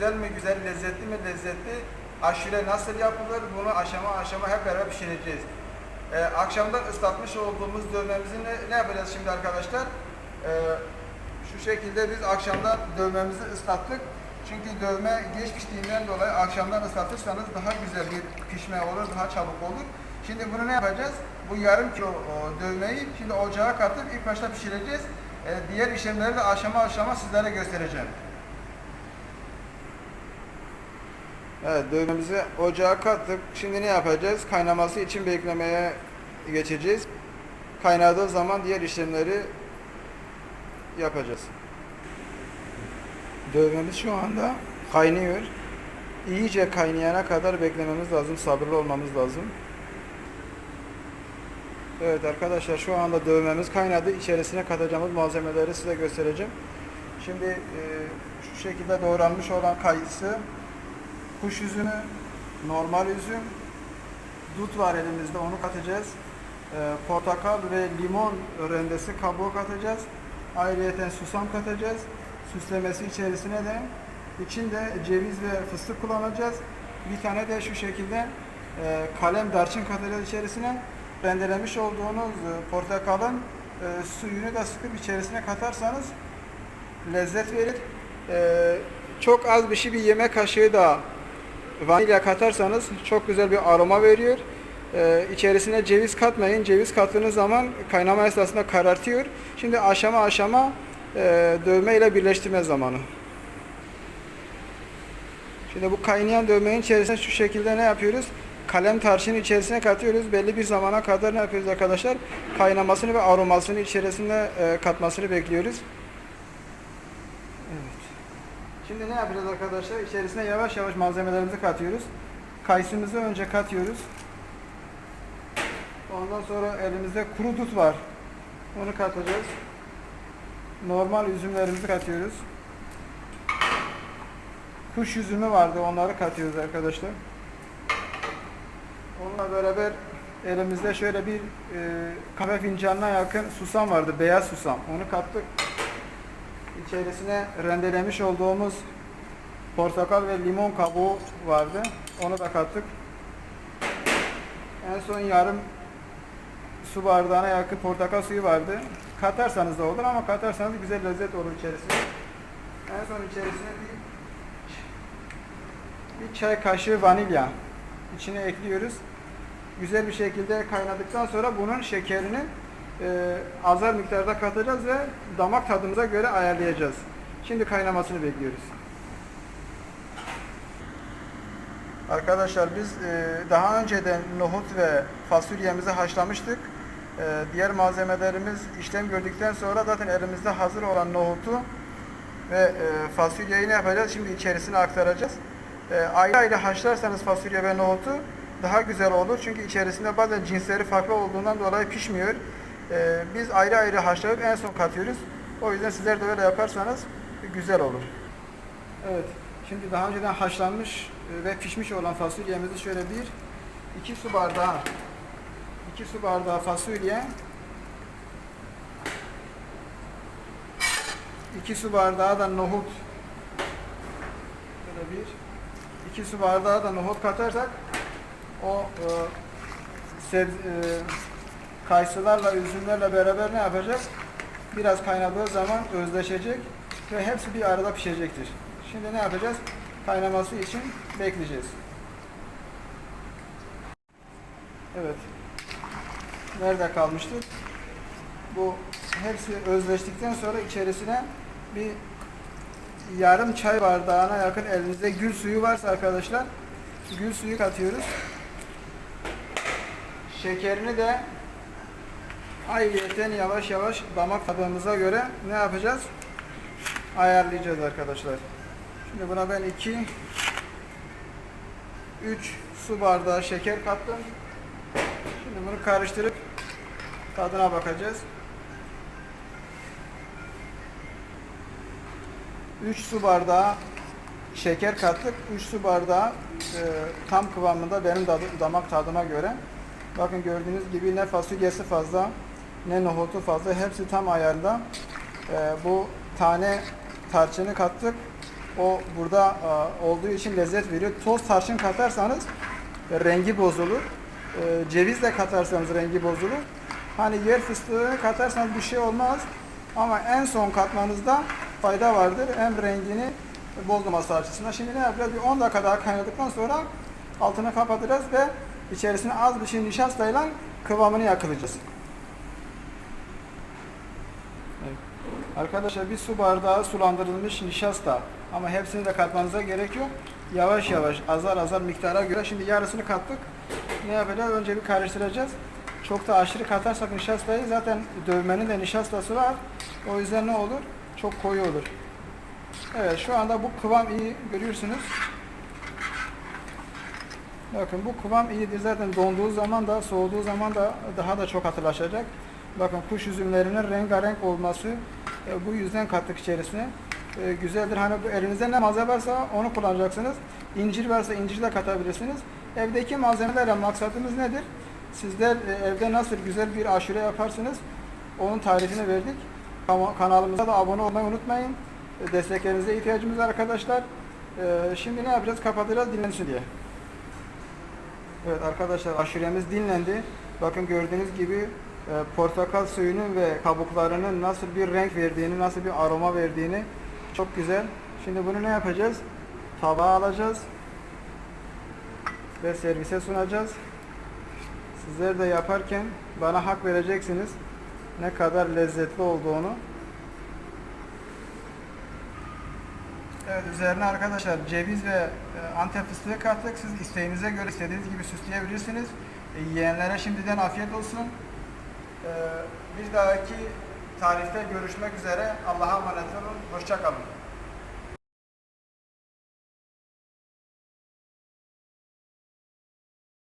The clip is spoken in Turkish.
güzel mi güzel, lezzetli mi lezzetli, aşure nasıl yapılır bunu aşama aşama hep beraber pişireceğiz. Ee, akşamdan ıslatmış olduğumuz dövmemizi ne, ne yapacağız şimdi arkadaşlar? Ee, şu şekilde biz akşamdan dövmemizi ıslattık. Çünkü dövme geç piştiğinden dolayı akşamdan ıslatırsanız daha güzel bir pişme olur, daha çabuk olur. Şimdi bunu ne yapacağız? Bu yarım kilo dövmeyi şimdi ocağa katıp ilk başta pişireceğiz. Ee, diğer işlemleri de aşama aşama sizlere göstereceğim. Evet dövmemizi ocağa kattık. Şimdi ne yapacağız? Kaynaması için beklemeye geçeceğiz. Kaynadığı zaman diğer işlemleri yapacağız. Dövmemiz şu anda kaynıyor. İyice kaynayana kadar beklememiz lazım. Sabırlı olmamız lazım. Evet arkadaşlar şu anda dövmemiz kaynadı. İçerisine katacağımız malzemeleri size göstereceğim. Şimdi e, şu şekilde doğranmış olan kayısı, kuş üzümü, normal üzüm, dut var elimizde onu katacağız. E, portakal ve limon rendesi kabuğu katacağız. Ayrıyeten susam katacağız. Süslemesi içerisine de içinde ceviz ve fıstık kullanacağız. Bir tane de şu şekilde e, kalem darçın katacağız içerisine. Rendelemiş olduğunuz e, portakalın e, suyunu da sıkıp içerisine katarsanız lezzet verir. E, çok az bir şey bir yemek kaşığı da vanilya katarsanız çok güzel bir aroma veriyor. Ee, içerisine ceviz katmayın. Ceviz kattığınız zaman kaynama esnasında karartıyor. Şimdi aşama aşama e, dövme ile birleştirme zamanı. Şimdi bu kaynayan dövmenin içerisine şu şekilde ne yapıyoruz? Kalem tarçını içerisine katıyoruz. Belli bir zamana kadar ne yapıyoruz arkadaşlar? Kaynamasını ve aromasını içerisinde e, katmasını bekliyoruz. Şimdi ne yapacağız arkadaşlar? İçerisine yavaş yavaş malzemelerimizi katıyoruz. Kayısımızı önce katıyoruz. Ondan sonra elimizde kuru dut var. Onu katacağız. Normal üzümlerimizi katıyoruz. Kuş üzümü vardı. Onları katıyoruz arkadaşlar. Onunla beraber elimizde şöyle bir e, kahve fincanına yakın susam vardı. Beyaz susam. Onu kattık. İçerisine rendelemiş olduğumuz portakal ve limon kabuğu vardı. Onu da kattık. En son yarım su bardağına yakın portakal suyu vardı. Katarsanız da olur ama katarsanız güzel lezzet olur içerisinde. En son içerisine bir, bir çay kaşığı vanilya içine ekliyoruz. Güzel bir şekilde kaynadıktan sonra bunun şekerini e, azar miktarda katacağız ve damak tadımıza göre ayarlayacağız. Şimdi kaynamasını bekliyoruz. Arkadaşlar biz e, daha önceden nohut ve fasulyemizi haşlamıştık. E, diğer malzemelerimiz işlem gördükten sonra zaten elimizde hazır olan nohutu ve e, fasulyeyi ne yapacağız? Şimdi içerisine aktaracağız. E, ayrı ayrı haşlarsanız fasulye ve nohutu daha güzel olur. Çünkü içerisinde bazen cinsleri farklı olduğundan dolayı pişmiyor. E, biz ayrı ayrı haşlayıp en son katıyoruz. O yüzden sizler de öyle yaparsanız güzel olur. Evet. Şimdi daha önceden haşlanmış e, ve pişmiş olan fasulyemizi şöyle bir iki su bardağı iki su bardağı fasulye iki su bardağı da nohut böyle bir iki su bardağı da nohut katarsak o e, e, kayısılarla üzümlerle beraber ne yapacak? Biraz kaynadığı zaman özleşecek ve hepsi bir arada pişecektir. Şimdi ne yapacağız? Kaynaması için bekleyeceğiz. Evet. Nerede kalmıştık? Bu hepsi özleştikten sonra içerisine bir yarım çay bardağına yakın elinizde gül suyu varsa arkadaşlar gül suyu katıyoruz. Şekerini de ayrıyeten yavaş yavaş damak tadımıza göre ne yapacağız? Ayarlayacağız arkadaşlar. Şimdi buna ben 2 3 su bardağı şeker kattım. Şimdi bunu karıştırıp tadına bakacağız. 3 su bardağı şeker kattık. 3 su bardağı e, tam kıvamında benim damak tadıma göre. Bakın gördüğünüz gibi ne fasulyesi fazla ne nohutu fazla hepsi tam ayarda. E, bu tane tarçını kattık. O burada e, olduğu için lezzet veriyor. Toz tarçın katarsanız e, rengi bozulur. E, ceviz de katarsanız rengi bozulur. Hani yer fıstığını katarsanız bir şey olmaz. Ama en son katmanızda fayda vardır. Hem rengini bozmaması açısından. Şimdi ne yapacağız? Bir 10 dakika daha kaynadıktan sonra altını kapatacağız ve içerisine az bir şey nişastayla kıvamını yakalayacağız. Evet. Arkadaşlar bir su bardağı sulandırılmış nişasta ama hepsini de katmanıza gerek yok. Yavaş yavaş azar azar miktara göre şimdi yarısını kattık. Ne yapacağız? Önce bir karıştıracağız. Çok da aşırı katarsak nişastayı zaten dövmenin de nişastası var. O yüzden ne olur? Çok koyu olur. Evet şu anda bu kıvam iyi görüyorsunuz. Bakın bu kıvam iyidir. Zaten donduğu zaman da soğuduğu zaman da daha da çok hatırlaşacak. Bakın kuş üzümlerinin rengarenk olması e, bu yüzden kattık içerisine. E, güzeldir. Hani bu elinizde ne malzeme varsa onu kullanacaksınız. İncir varsa incir de katabilirsiniz. Evdeki malzemelerle maksadımız nedir? Sizler e, evde nasıl güzel bir aşure yaparsınız onun tarifini verdik. Kanalımıza da abone olmayı unutmayın. Desteklerinize ihtiyacımız var arkadaşlar. Şimdi ne yapacağız? Kapatacağız dinlensin diye. Evet arkadaşlar aşuremiz dinlendi. Bakın gördüğünüz gibi portakal suyunun ve kabuklarının nasıl bir renk verdiğini, nasıl bir aroma verdiğini çok güzel. Şimdi bunu ne yapacağız? Tabağa alacağız ve servise sunacağız. Sizler de yaparken bana hak vereceksiniz ne kadar lezzetli olduğunu. Evet üzerine arkadaşlar ceviz ve e, antep fıstığı kattık. Siz isteğinize göre istediğiniz gibi süsleyebilirsiniz. E, yiyenlere şimdiden afiyet olsun. E, bir dahaki tarifte görüşmek üzere. Allah'a emanet olun. Hoşça kalın.